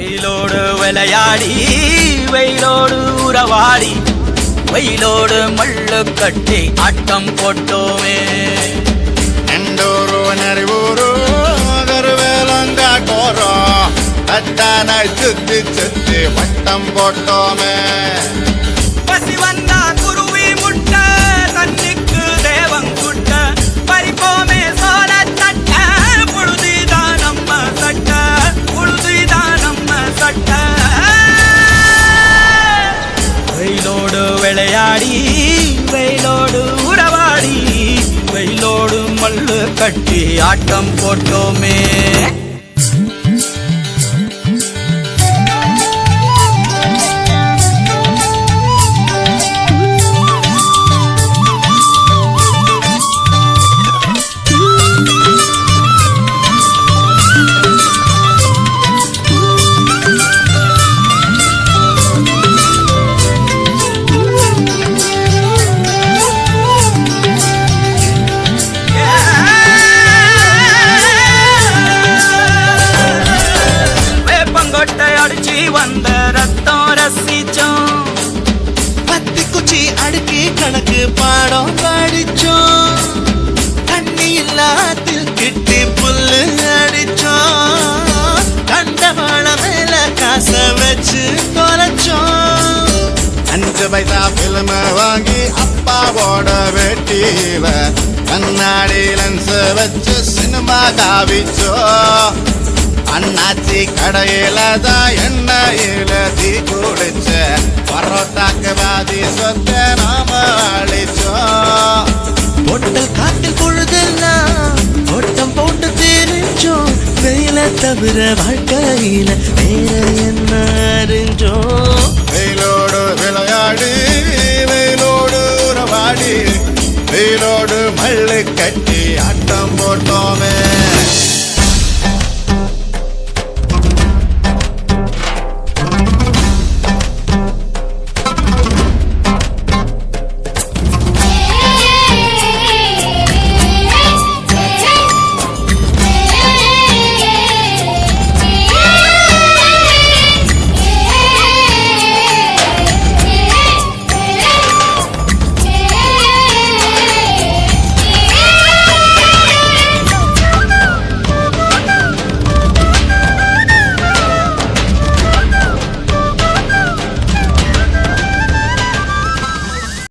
வெயிலோடு விளையாடி வெயிலோடு உறவாடி வெயிலோடு மல்லு கட்டி ஆட்டம் போட்டோமே. நண்டோரோ நரிவோரோ வேலந்தா கோரோ தத்தானாய் சுத்தி சுத்தி வட்டம் போட்டோமே. பசி வந்தா மல்லு கட்டி ஆட்டம் போட்டோமே கணக்கு பாடம் படிச்சோம். தண்ணி இல்லாத்தில் கிட்டி புல்லு அடிச்சோம். கண்டவாள மேல காச வச்சு தொலைச்சோம். அஞ்சு பைசா பிலிம வாங்கி அப்பாவோட வெட்டியில கண்ணாடி லென்ஸ் வச்சு சினிமா காவிச்சோ அண்ணாச்சி கடையில தான் எண்ணெயில தீக்கு குடிச்ச பரோட்டாக்கு நாம அழிச்சோம் பொட்டல் காட்டில் பொழுதெல்லாம் ஓட்டம் போட்டு தெரிஞ்சோம் வெயில தவிர வாழ்க்கையில வேற என்ன அறிஞ்சோம்? வெயிலோடு விளையாடு வெயிலோடு உறவாடி வெயிலோடு மல்லு கட்டி ஆட்டம் போட்டோமே.